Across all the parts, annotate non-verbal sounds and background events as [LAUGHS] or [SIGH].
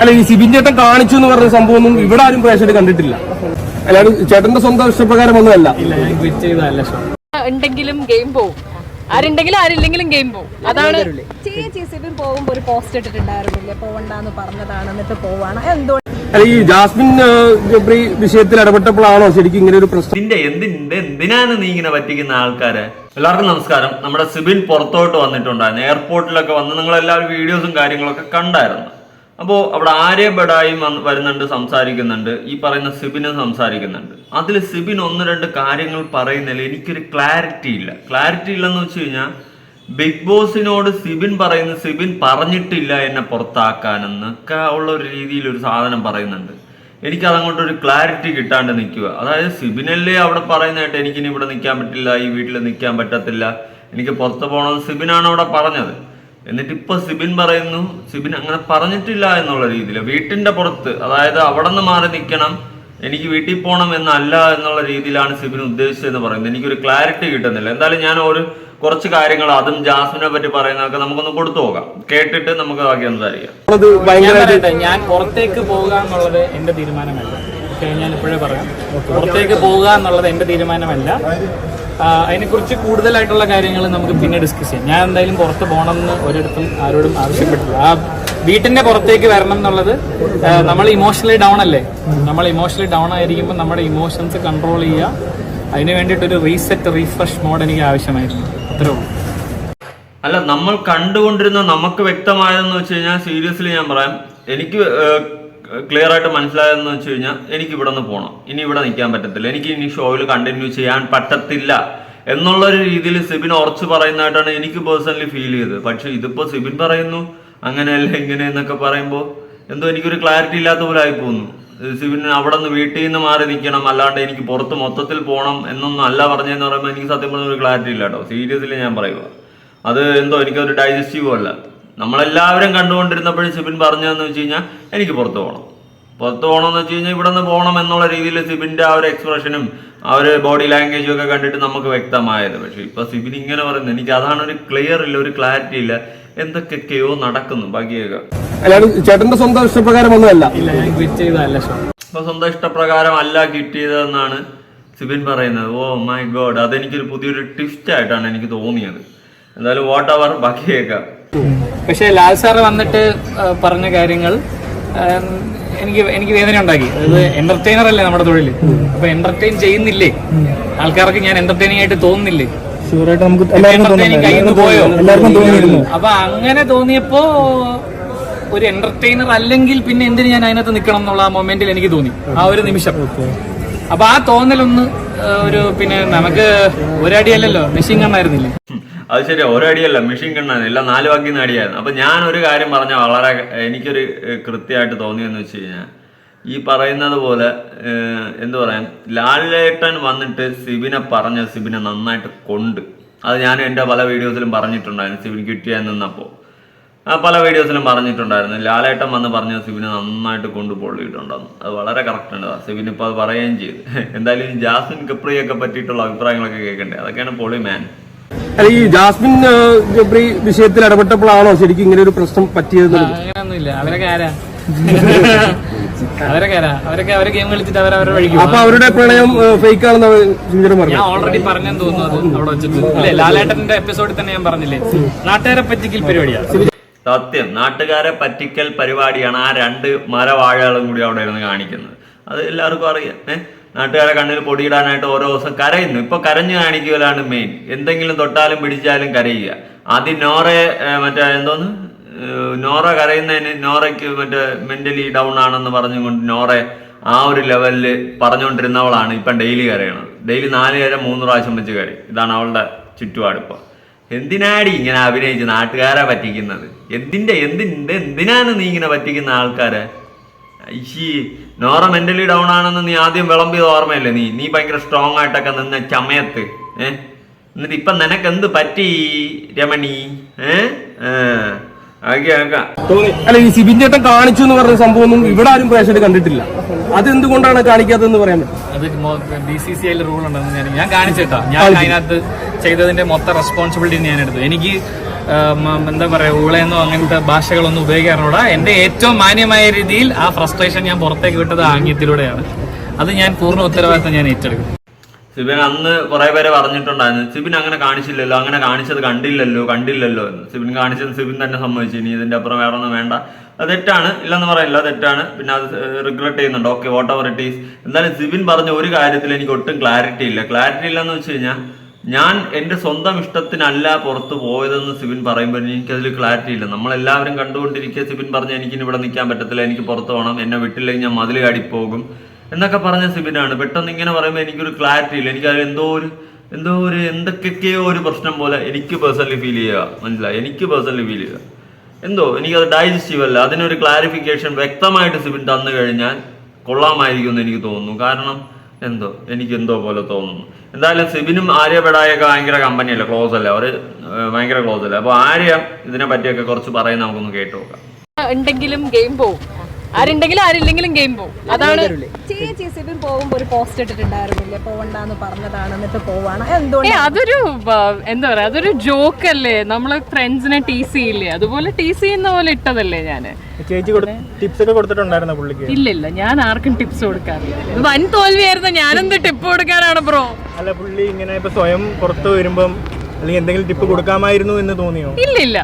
അല്ല ഈ സിബിൻ ചേട്ടൻ കാണിച്ചു എന്ന് പറഞ്ഞ സംഭവം ഒന്നും ഇവിടെ ആരും പ്രേക്ഷകർ കണ്ടിട്ടില്ല. അല്ലാതെ ചേട്ടന്റെ സ്വന്തം ഇഷ്ടപ്രകാരം ഒന്നുമല്ല. ഉണ്ടെങ്കിലും ഗെയിം പോവും. ആരുണ്ടെങ്കിലും ആരില്ലെങ്കിലും ഗെയിം പോവും. അതാണ് ചേച്ചി സിബിൻ പോകുമ്പോ ഒരു പോസ്റ്റ് ഇട്ടിട്ടുണ്ടായിരുന്നില്ലേ? പോവണ്ടെന്ന് പറഞ്ഞതാണ് എന്നിട്ട് പോവാണ്. എന്തോ അല്ല ഈ ജാസ്മിൻ ജബ്രി വിഷയത്തിൽ ഇടപെട്ടപ്പോഴാണോ ശരിക്കും ഇങ്ങനെ ഒരു പ്രശ്നം? എന്തിന്റെ എന്തിനാണ് നീ ഇങ്ങനെ പറ്റിക്കുന്ന ആൾക്കാരെ? എല്ലാവർക്കും നമസ്കാരം. നമ്മുടെ സിബിൻ പുറത്തോട്ട് വന്നിട്ടുണ്ടായിരുന്നു. എയർപോർട്ടിലൊക്കെ വന്ന് നിങ്ങൾ എല്ലാവരും വീഡിയോസും കാര്യങ്ങളൊക്കെ കണ്ടായിരുന്നു. അപ്പോൾ അവിടെ ആര്യ ബഡായും വരുന്നുണ്ട് സംസാരിക്കുന്നുണ്ട്. ഈ പറയുന്ന സിബിനും സംസാരിക്കുന്നുണ്ട്. അതിൽ സിബിൻ ഒന്ന് രണ്ട് കാര്യങ്ങൾ പറയുന്നതിൽ എനിക്കൊരു ക്ലാരിറ്റി ഇല്ല. ക്ലാരിറ്റി ഇല്ലെന്ന് വെച്ച് കഴിഞ്ഞാൽ ബിഗ് ബോസിനോട് സിബിൻ പറയുന്ന സിബിൻ പറഞ്ഞിട്ടില്ല എന്നെ പുറത്താക്കാനെന്നൊക്കെ ഉള്ള ഒരു രീതിയിൽ ഒരു സാധനം പറയുന്നുണ്ട്. എനിക്ക് അതങ്ങോട്ട് ഒരു ക്ലാരിറ്റി കിട്ടാണ്ട് നിൽക്കുക. അതായത് സിബിനല്ലേ അവിടെ പറയുന്നതായിട്ട് എനിക്കിനി ഇവിടെ നിൽക്കാൻ പറ്റില്ല ഈ വീട്ടിൽ നിൽക്കാൻ പറ്റത്തില്ല എനിക്ക് പുറത്ത് പോകണമെന്ന് സിബിനാണ് അവിടെ പറഞ്ഞത്. എന്നിട്ട് ഇപ്പൊ സിബിൻ പറയുന്നു സിബിൻ അങ്ങനെ പറഞ്ഞിട്ടില്ല എന്നുള്ള രീതിയിൽ. വീട്ടിന്റെ പുറത്ത് അതായത് അവിടെ നിന്ന് മാറി നിൽക്കണം എനിക്ക് വീട്ടിൽ പോകണം എന്നല്ല എന്നുള്ള രീതിയിലാണ് സിബിൻ ഉദ്ദേശിച്ചതെന്ന് പറയുന്നത്. എനിക്കൊരു ക്ലാരിറ്റി കിട്ടുന്നില്ല. എന്തായാലും ഞാൻ ഒരു കുറച്ച് കാര്യങ്ങൾ അതും ജാസ്മിനെ പറ്റി പറയുന്നതൊക്കെ നമുക്കൊന്ന് കൊടുത്തു പോകാം. കേട്ടിട്ട് നമുക്ക് ബാക്കി സംസാരിക്കാം. അറിയാം ഞാൻ ഭയങ്കരമായിട്ട് ഞാൻ പുറത്തേക്ക് പോകുക എന്നുള്ളത് എന്റെ തീരുമാനമല്ല. ഞാൻ ഇപ്പോഴേ പറയാം. പുറത്തേക്ക് പോകുക എന്നുള്ളത് എന്റെ തീരുമാനമല്ല. അതിനെക്കുറിച്ച് കൂടുതലായിട്ടുള്ള കാര്യങ്ങൾ നമുക്ക് പിന്നെ ഡിസ്കസ് ചെയ്യാം. ഞാൻ എന്തായാലും പുറത്ത് പോകണം എന്ന് ഒരിടത്തും ആരോടും ആവശ്യപ്പെട്ടില്ല. ആ വീട്ടിന്റെ പുറത്തേക്ക് വരണം എന്നുള്ളത് നമ്മൾ ഇമോഷണലി ഡൗൺ അല്ലേ? നമ്മൾ ഇമോഷണലി ഡൗൺ ആയിരിക്കുമ്പോൾ നമ്മുടെ ഇമോഷൻസ് കൺട്രോൾ ചെയ്യുക. അതിന് വേണ്ടിയിട്ടൊരു റീസെറ്റ് റീഫ്രഷ് മോഡ് എനിക്ക് ആവശ്യമായിരുന്നു. അത്രേ ഉള്ളൂ. അല്ല നമ്മൾ കണ്ടുകൊണ്ടിരുന്ന നമുക്ക് വ്യക്തമായതെന്ന് വെച്ച് കഴിഞ്ഞാൽ സീരിയസ്ലി ഞാൻ പറയാം. എനിക്ക് ക്ലിയർ ആയിട്ട് മനസ്സിലായതെന്ന് വെച്ച് കഴിഞ്ഞാൽ എനിക്ക് ഇവിടെ നിന്ന് പോകണം ഇനി ഇവിടെ നിൽക്കാൻ പറ്റത്തില്ല. എനിക്ക് ഇനി ഷോയിൽ കണ്ടിന്യൂ ചെയ്യാൻ പറ്റത്തില്ല എന്നുള്ള ഒരു രീതിയിൽ സിബിൻ ഉറച്ചു പറയുന്നതായിട്ടാണ് എനിക്ക് പേഴ്സണലി ഫീൽ ചെയ്തത്. പക്ഷെ ഇതിപ്പോ സിബിൻ പറയുന്നു അങ്ങനെയല്ല ഇങ്ങനെ എന്നൊക്കെ പറയുമ്പോൾ എന്തോ എനിക്കൊരു ക്ലാരിറ്റി ഇല്ലാത്ത പോലെ ആയി പോകുന്നു സിബിൻ അവിടെ നിന്ന് വീട്ടിൽ നിന്ന് മാറി നിൽക്കണം അല്ലാണ്ട് എനിക്ക് പുറത്ത് മൊത്തത്തിൽ പോകണം എന്നൊന്നും അല്ല പറഞ്ഞതെന്ന് പറയുമ്പോൾ എനിക്ക് സത്യം പറഞ്ഞ ഒരു ക്ലാരിറ്റി ഇല്ല കേട്ടോ. സീരിയസ്ലി ഞാൻ പറയുക അത് എന്തോ എനിക്കൊരു ഡൈജസ്റ്റീവ് അല്ല. നമ്മളെല്ലാവരും കണ്ടുകൊണ്ടിരുന്നപ്പോഴും സിബിൻ പറഞ്ഞതെന്ന് വെച്ച് കഴിഞ്ഞാൽ എനിക്ക് പുറത്ത് പോകണം. പുറത്ത് പോകണമെന്ന് വെച്ച് കഴിഞ്ഞാൽ ഇവിടെ നിന്ന് പോകണം എന്നുള്ള രീതിയിൽ സിബിന്റെ ആ ഒരു എക്സ്പ്രഷനും ആ ഒരു ബോഡി ലാംഗ്വേജും ഒക്കെ കണ്ടിട്ട് നമുക്ക് വ്യക്തമായത്. പക്ഷേ ഇപ്പോൾ സിബിൻ ഇങ്ങനെ പറയുന്നത് എനിക്ക് അതാണ് ഒരു ക്ലിയർ ഇല്ല ഒരു ക്ലാരിറ്റി ഇല്ല. എന്തൊക്കെയൊക്കെയോ നടക്കുന്നു. ബാക്കിയൊക്കെ ചേട്ടന്റെ സ്വന്തം ഇഷ്ടപ്രകാരം ഒന്നുമല്ല ഇല്ല ഞാൻ ക്വിറ്റ് ചെയ്തതല്ല ഷോ അപ്പൊ സ്വന്തം ഇഷ്ടപ്രകാരം അല്ല കിട്ടിയതെന്നാണ് സിബിൻ പറയുന്നത്. Oh my god. അതെനിക്കൊരു പുതിയൊരു ട്വിസ്റ്റ് ആയിട്ടാണ് എനിക്ക് തോന്നിയത്. എന്തായാലും വാട്ട് അവർ ബാക്കി കേൾക്കാം പക്ഷേ ലാൽ സാറ് വന്നിട്ട് പറഞ്ഞ കാര്യങ്ങൾ എനിക്ക് എനിക്ക് വേദന ഉണ്ടാക്കി. അതായത് എന്റർടൈനർ അല്ലേ നമ്മുടെ തൊഴിൽ അപ്പൊ എന്റർടൈൻ ചെയ്യുന്നില്ലേ? ആൾക്കാർക്ക് ഞാൻ എന്റർടൈനിങ് ആയിട്ട് തോന്നുന്നില്ലേ? പോയോ? അപ്പൊ അങ്ങനെ തോന്നിയപ്പോ ഒരു എന്റർടൈനർ അല്ലെങ്കിൽ പിന്നെ എന്തിന് ഞാൻ അതിനകത്ത് നിൽക്കണം എന്നുള്ള ആ മൊമെന്റിൽ എനിക്ക് തോന്നി. ആ ഒരു നിമിഷം. അപ്പൊ ആ തോന്നലൊന്ന് ഒരു പിന്നെ നമുക്ക് ഒരടിയല്ലല്ലോ. മെഷീൻ കണ്ണായിരുന്നില്ലേ. അത് ശരി ഒരടിയല്ല മെഷീൻ കണ്ണാണ് എല്ലാം നാല് വാക്കിന്ന് അടിയായിരുന്നു അപ്പൊ ഞാൻ ഒരു കാര്യം പറഞ്ഞ വളരെ എനിക്കൊരു കൃത്യമായിട്ട് തോന്നിയെന്ന് വെച്ച് കഴിഞ്ഞാൽ ഈ പറയുന്നത് പോലെ എന്ത് പറയാൻ ലാലേട്ടൻ വന്നിട്ട് സിബിനെ പറഞ്ഞ സിബിനെ നന്നായിട്ട് കൊണ്ട്. അത് ഞാൻ എന്റെ പല വീഡിയോസിലും പറഞ്ഞിട്ടുണ്ടായിരുന്നു സിബിൻ കിട്ടിയാൽ നിന്നപ്പോൾ പല വീഡിയോസിലും പറഞ്ഞിട്ടുണ്ടായിരുന്നു ലാലേട്ടൻ വന്ന് പറഞ്ഞ സിബിനെ നന്നായിട്ട് കൊണ്ട് പൊള്ളിയിട്ടുണ്ടെന്ന്. അത് വളരെ കറക്റ്റ് ആണ്. സിബിൻ ഇപ്പോൾ അത് പറയുകയും ചെയ്തു. [LAUGHS] എന്തായാലും ജാസ്മിൻ കപ്രിയൊക്കെ പറ്റിയിട്ടുള്ള അഭിപ്രായങ്ങളൊക്കെ കേൾക്കണ്ടേ? അതൊക്കെയാണ് പൊളി മാൻ അല്ല ഈ ജാസ്മിൻ ജബ്രി വിഷയത്തിൽ ഇടപെട്ടപ്പോഴാണോ ശരിക്കും ഇങ്ങനെ ഒരു പ്രശ്നം പറ്റിയത് ആ, അങ്ങനെയൊന്നുമില്ല. അവരൊക്കെ ആരാ? അവരൊക്കെ ആരാ? അവരൊക്കെ അവരെ ഗെയിം കളിച്ചിട്ട് വഴിക്കും അപ്പൊ അവരുടെ പ്രണയം ഫേക്ക് ആണെന്ന് സുചിരം പറഞ്ഞു. ഞാൻ ഓൾറെഡി പറഞ്ഞെന്ന് തോന്നുന്നു അത് അവിടെ വെച്ചിട്ട്. അല്ലേ ലാലേട്ടന്റെ എപ്പിസോഡിൽ തന്നെ ഞാൻ പറഞ്ഞില്ലേ? നാട്ടുകാരെ പറ്റിക്കൽ പരിപാടിയാണ് സത്യം നാട്ടുകാരെ പറ്റിക്കൽ പരിപാടിയാണ് ആ രണ്ട് മരവാഴകളും കൂടി അവിടെ ഇരുന്ന് കാണിക്കുന്നത്. അത് എല്ലാവർക്കും അറിയാം. ഏഹ് നാട്ടുകാരെ കണ്ണിൽ പൊടിയിടാനായിട്ട് ഓരോ ദിവസം കരയുന്നു. ഇപ്പൊ കരഞ്ഞു കാണിക്കലാണ് മെയിൻ എന്തെങ്കിലും തൊട്ടാലും പിടിച്ചാലും കരയുക. ആദ്യം നോറയെ മറ്റേ എന്തോന്ന്? നോറ കരയുന്നതിന് നോറയ്ക്ക് മറ്റേ മെന്റലി ഡൗൺ ആണെന്ന് പറഞ്ഞുകൊണ്ട് നോറെ ആ ഒരു ലെവലിൽ പറഞ്ഞുകൊണ്ടിരുന്നവളാണ് ഇപ്പം ഡെയിലി കരയണത്. ഡെയിലി നാല് കര മൂന്ന് പ്രാവശ്യം വെച്ച് കരയും. ഇതാണ് അവളുടെ ചുറ്റുപാട് ഇപ്പൊ എന്തിനാടി ഇങ്ങനെ അഭിനയിച്ച് നാട്ടുകാരെ പറ്റിക്കുന്നത്? എന്തിന്റെ എന്തിന്റെ എന്തിനാണ് നീ ഇങ്ങനെ പറ്റിക്കുന്ന ആൾക്കാരെ? ഈ നോറ മെന്റലി ഡൗൺ ആണെന്ന് നീ ആദ്യം വിളമ്പിയത് ഓർമ്മയല്ലേ നീ? നീ ഭയങ്കര സ്ട്രോങ് ആയിട്ടൊക്കെ നിന്ന ചമയത്ത് ഏ? എന്നിട്ട് ഇപ്പൊ നിനക്ക് എന്ത് പറ്റി രമണി? അല്ല ഈ സിബിൻ ചേട്ടൻ കാണിച്ചു എന്ന് പറഞ്ഞ സംഭവം ഒന്നും ഇവിടെ ആരും പ്രേക്ഷകർ കണ്ടിട്ടില്ല. അത് എന്തുകൊണ്ടാണ് കാണിക്കാത്തതെന്ന് പറയാൻ പറ്റും? അത് ബി സി സി ഐയിൽ റൂൾ ഉണ്ടെന്ന് ഞാൻ ഞാൻ കാണിച്ചിട്ടാ ഞാൻ അതിനകത്ത് ചെയ്തതിന്റെ മൊത്തം റെസ്പോൺസിബിലിറ്റി ഞാൻ എടുത്തു. എനിക്ക് എന്താ പറയുക ഊളയെന്നോ അങ്ങനത്തെ ഭാഷകളൊന്നും ഉപയോഗിക്കാറുള്ള എന്റെ ഏറ്റവും മാന്യമായ രീതിയിൽ ആ ഫ്രസ്ട്രേഷൻ ഞാൻ പുറത്തേക്ക് വിട്ടത് ആംഗ്യത്തിലൂടെയാണ്. അത് ഞാൻ പൂർണ ഉത്തരവാദിത്തം ഞാൻ ഏറ്റെടുക്കും. സിബിൻ അന്ന് കുറെ പേരെ പറഞ്ഞിട്ടുണ്ടായിരുന്നു സിബിൻ അങ്ങനെ കാണിച്ചില്ലല്ലോ അങ്ങനെ കാണിച്ചത് കണ്ടില്ലല്ലോ കണ്ടില്ലല്ലോ എന്ന്. സിബിൻ കാണിച്ചത് സിബിൻ തന്നെ സമ്മതിച്ചു ഇനി ഇതിന്റെ അപ്പുറം വേറെ ഒന്നും വേണ്ട. അത് തെറ്റാണ് ഇല്ലെന്ന് പറയില്ല തെറ്റാണ്. പിന്നെ അത് റിഗ്രറ്റ് ചെയ്യുന്നുണ്ട്. Okay whatever it is എന്തായാലും സിബിൻ പറഞ്ഞ ഒരു കാര്യത്തിൽ എനിക്ക് ഒട്ടും ക്ലാരിറ്റി ഇല്ല. ക്ലാരിറ്റി ഇല്ലെന്ന് വെച്ച് കഴിഞ്ഞാൽ ഞാൻ എന്റെ സ്വന്തം ഇഷ്ടത്തിനല്ല പുറത്തു പോയതെന്ന് സിബിൻ പറയുമ്പോൾ എനിക്കതിൽ ക്ലാരിറ്റി ഇല്ല. നമ്മളെല്ലാവരും കണ്ടുകൊണ്ടിരിക്കുക സിബിൻ പറഞ്ഞ എനിക്ക് ഇവിടെ നിൽക്കാൻ പറ്റത്തില്ല എനിക്ക് പുറത്തു പോകണം എന്നെ വിട്ടില്ലെങ്കിൽ ഞാൻ മതിൽ പോകും എന്നൊക്കെ പറഞ്ഞ സിബിനാണ്. പെട്ടെന്ന് ഇങ്ങനെ പറയുമ്പോൾ എനിക്കൊരു ക്ലാരിറ്റി ഇല്ല. എനിക്കതിൽ എന്തോ ഒരു എന്തോ ഒരു എന്തൊക്കെയൊക്കെയോ ഒരു പ്രശ്നം പോലെ എനിക്ക് പേഴ്സണലി ഫീൽ ചെയ്യുക. മനസ്സിലായി? എനിക്ക് പേഴ്സണലി ഫീൽ ചെയ്യുക. എന്തോ? എനിക്കത് ഡൈജസ്റ്റീവ് അല്ല. അതിനൊരു ക്ലാരിഫിക്കേഷൻ വ്യക്തമായിട്ട് സിബിൻ തന്നു കഴിഞ്ഞാൽ കൊള്ളാമായിരിക്കും എന്ന് എനിക്ക് തോന്നുന്നു. കാരണം എന്തോ എനിക്ക് എന്തോ പോലെ തോന്നുന്നു. എന്തായാലും സിബിനും ആര്യ ബെഡായൊക്കെ ഭയങ്കര കമ്പനിയല്ലേ ക്ലോസ് അല്ലേ? അവർ ഏർ, ഭയങ്കര ക്ലോസ് അല്ലേ? അപ്പൊ ആര്യ ഇതിനെ പറ്റിയൊക്കെ കുറച്ച് പറയുന്ന നമുക്കൊന്ന് കേട്ടു നോക്കാം. ഉണ്ടെങ്കിലും ഗെയിം പോവും. ആരുണ്ടെങ്കിലും ആരില്ലെങ്കിലും ഗെയിം പോവും. അതാണ് ചേച്ചി സിബിൻ പോകുമ്പോ ഒരു പോസ്റ്റ് ഇട്ടിട്ടുണ്ടായിരുന്നില്ലേ? പോവണ്ടെന്ന് പറഞ്ഞതാണ് എന്നിട്ട് പോവാണ്. ഏ അതൊരു എന്താ പറയാ അതൊരു ജോക്ക് അല്ലേ? നമ്മൾ ഫ്രണ്ട്സിനെ ടീസ് ചെയ്യില്ലേ? അതുപോലെ ടീസ് ചെയ്യുന്ന പോലെ ഇട്ടതല്ലേ ഞാൻ? ചേച്ചി ടിപ്സ് ഒക്കെ കൊടുത്തിട്ടുണ്ടായിരുന്നു പുള്ളിക്ക്? ഇല്ല ഇല്ല ഞാൻ ആർക്കും ടിപ്സ് കൊടുക്കാറില്ല. വൻ തോൽവിയായിരുന്നു ഞാനെന്ത് ടിപ്പ് കൊടുക്കാനാണ് ബ്രോ? അല്ല പുള്ളി ഇങ്ങനെ ഇപ്പൊ സ്വയം പുറത്ത് വരുമ്പം അല്ലെങ്കിൽ എന്തെങ്കിലും ടിപ്പ് കൊടുക്കാമായിരുന്നു എന്ന് തോന്നിയോ? ഇല്ല ഇല്ല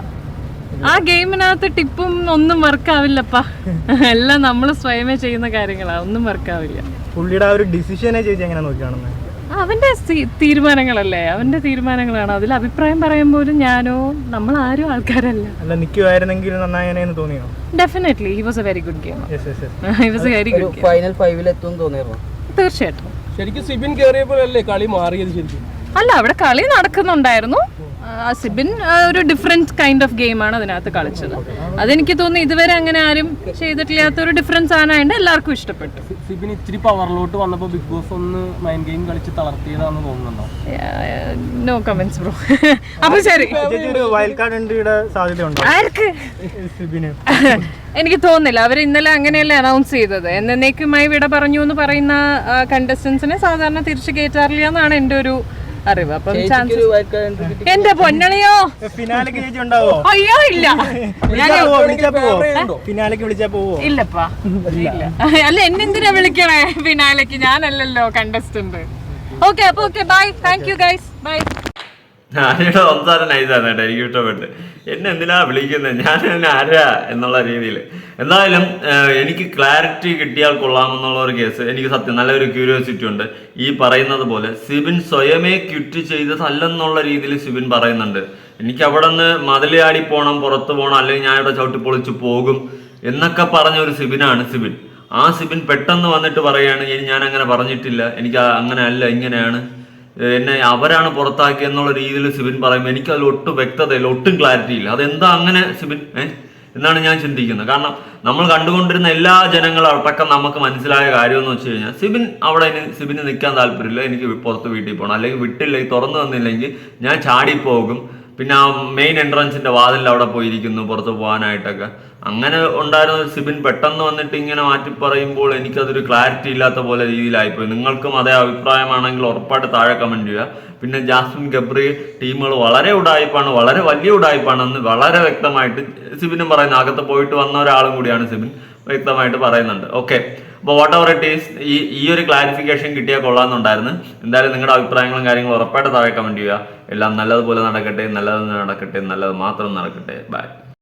ആ ഗെയിമിനകത്ത് ടിപ്പും ഒന്നും വർക്കാവില്ലപ്പാ. എല്ലാം നമ്മൾ സ്വയമേ ചെയ്യുന്ന കാര്യങ്ങളാ ഒന്നും വർക്കാവില്ല. പുള്ളിയുടെ ആ ഒരു ഡിസിഷനെ ചേച്ചി എങ്ങനെ നോക്കി അവന്റെ തീരുമാനങ്ങളല്ലേ? അവന്റെ തീരുമാനങ്ങളാണ്. അതിൽ അഭിപ്രായം പറയാൻ പോലും ഞാനോ നമ്മൾ ആരും ആൾക്കാരല്ല. അല്ല നിൽക്കുമായിരുന്നെങ്കിൽ നന്നായനെന്ന് തോന്നിയോ? Definitely he was a very good game yes yes yes he was a very good final ഫൈവിൽ എത്തും തോന്നിയോ? തീർച്ചയായിട്ടും. ശരിക്കും സിബിൻ കയറിയപ്പോഴല്ലേ കളി മാറിയത് ശരിക്കും? അല്ല അവിടെ കളി നടക്കുന്നുണ്ടായിരുന്നു. ആ, സിബിൻ ഒരു ഡിഫറെന്റ് കൈൻഡ് ഓഫ് ഗെയിമാണ് അതിനകത്ത് കളിച്ചത്. അതെനിക്ക് തോന്നുന്നു ഇതുവരെ അങ്ങനെ ആരും ചെയ്തിട്ടില്ലാത്ത ഒരു ഡിഫറൻസ് ആണായത് എല്ലാവർക്കും ഇഷ്ടപ്പെട്ടു. സിബിൻ ഇച്ചിരി പവറിലോട്ട് വന്നപ്പോൾ ബിഗ് ബോസ് ഒന്ന് മൈൻഡ് ഗെയിം കളിച്ച് തളർത്തിയതാണെന്ന് തോന്നുന്നുണ്ടോ? നോ കമന്റ്സ് ബ്രോ അപ്പോൾ ശരി. വൈൽഡ് കാർഡ് എൻട്രിയുടെ സാധ്യത ഉണ്ടോ ആർക്ക്? സിബിന്. [LAUGHS] എനിക്ക് തോന്നുന്നില്ല. അവർ ഇന്നലെ അങ്ങനെയല്ലേ അനൗൺസ് ചെയ്തത്. എന്നേക്കുമായി വിട പറഞ്ഞു എന്ന് പറയുന്ന കണ്ടസ്റ്റൻസിനെ സാധാരണ തിരിച്ചു കയറ്റാറില്ല എന്നാണ് എന്റെ ഒരു അറിവ്. അപ്പം ചാൻസ് എന്റെ പൊന്നളിയോ? ഫിനാലേക്ക് ചേച്ചി ഉണ്ടാവോ? അയ്യോ ഇല്ല. [LAUGHS] ഞാൻ വിളിച്ചാ പോവോ വിളിച്ചാ പോവോ? ഫിനാലേക്ക് വിളിച്ചാ പോവോ? ഇല്ലപ്പാ. ഇല്ല. [LAUGHS] അല്ല എന്നെന്തിനാ വിളിക്കണേ? ഫിനാലേക്ക് ഞാനല്ലല്ലോ കണ്ടസ്റ്റന്റ് ഓക്കെ അപ്പൊ okay bye thank you guys bye ആര്യയുടെ സംസാരം നൈസാണ് കേട്ടോ. എനിക്ക് ഇഷ്ടപ്പെട്ട്. എന്നെ എന്തിനാ വിളിക്കുന്നത് ഞാൻ എന്നെ ആരാ എന്നുള്ള രീതിയിൽ എന്തായാലും എനിക്ക് ക്ലാരിറ്റി കിട്ടിയാൽ കൊള്ളാം എന്നുള്ള ഒരു കേസ് എനിക്ക് സത്യം നല്ലൊരു ക്യൂരിയോസിറ്റി ഉണ്ട്. ഈ പറയുന്നത് പോലെ സിബിൻ സ്വയമേ ക്വിറ്റ് ചെയ്തതല്ലെന്നുള്ള രീതിയിൽ സിബിൻ പറയുന്നുണ്ട്. എനിക്ക് അവിടെ നിന്ന് മതിലയാടി പോകണം പുറത്ത് പോകണം അല്ലെങ്കിൽ ഞാൻ ഇവിടെ ചവിട്ടി പൊളിച്ച് പോകും എന്നൊക്കെ പറഞ്ഞ ഒരു സിബിനാണ് സിബിൻ. ആ സിബിൻ പെട്ടെന്ന് വന്നിട്ട് പറയുകയാണ് "ഇനി ഞാൻ അങ്ങനെ പറഞ്ഞിട്ടില്ല. എനിക്ക് അങ്ങനെ അല്ല ഇങ്ങനെയാണ്. എന്നെ അവരാണ് പുറത്താക്കി എന്നുള്ള രീതിയിൽ സിബിൻ പറയുമ്പോൾ എനിക്ക് അതിൽ ഒട്ടും വ്യക്തതയില്ല ഒട്ടും ക്ലാരിറ്റി ഇല്ല. അതെന്താ അങ്ങനെ സിബിൻ? എന്നാണ് ഞാൻ ചിന്തിക്കുന്നത്. കാരണം നമ്മൾ കണ്ടുകൊണ്ടിരുന്ന എല്ലാ ജനങ്ങളും അടക്കം നമുക്ക് മനസ്സിലായ കാര്യം എന്ന് വെച്ച് കഴിഞ്ഞാൽ സിബിൻ അവിടെ സിബിന് നിൽക്കാൻ താല്പര്യമില്ല. എനിക്ക് പുറത്ത് വീട്ടിൽ പോകണം. അല്ലെങ്കിൽ വിട്ടില്ലെങ്കിൽ തുറന്നു തന്നില്ലെങ്കിൽ ഞാൻ ചാടിപ്പോകും പിന്നെ ആ മെയിൻ എൻട്രൻസിന്റെ വാതിലിൽ അവിടെ പോയിരിക്കുന്നു പുറത്ത് പോകാനായിട്ടൊക്കെ. അങ്ങനെ ഉണ്ടായിരുന്ന സിബിൻ പെട്ടെന്ന് വന്നിട്ട് ഇങ്ങനെ മാറ്റി പറയുമ്പോൾ എനിക്കതൊരു ക്ലാരിറ്റി ഇല്ലാത്ത പോലെ രീതിയിലായിപ്പോയി. നിങ്ങൾക്കും അതേ അഭിപ്രായമാണെങ്കിൽ ഉറപ്പായിട്ട് താഴെ കമന്റ് ചെയ്യുക. പിന്നെ ജാസ്മിൻ ഗബ്രി ടീമുകൾ വളരെ ഉടായ്പാണ് വളരെ വലിയ ഉടായ്പാണെന്ന് വളരെ വ്യക്തമായിട്ട് സിബിനും പറയുന്നു. അകത്ത് പോയിട്ട് വന്ന ഒരാളും കൂടിയാണ് സിബിൻ വ്യക്തമായിട്ട് പറയുന്നുണ്ട്. ഓക്കെ അപ്പോൾ വാട്ട് എവർ ഇറ്റ് ഈസ് ഈ ഈ ഒരു ക്ലാരിഫിക്കേഷൻ കിട്ടിയാൽ കൊള്ളാമെന്നുണ്ടായിരുന്നു. എന്തായാലും നിങ്ങളുടെ അഭിപ്രായങ്ങളും കാര്യങ്ങളും ഉറപ്പായിട്ട് താഴെ കമന്റ് ചെയ്യുക. എല്ലാം നല്ലതുപോലെ നടക്കട്ടെ നല്ലത് നടക്കട്ടെ നല്ലത് മാത്രം നടക്കട്ടെ. ബൈ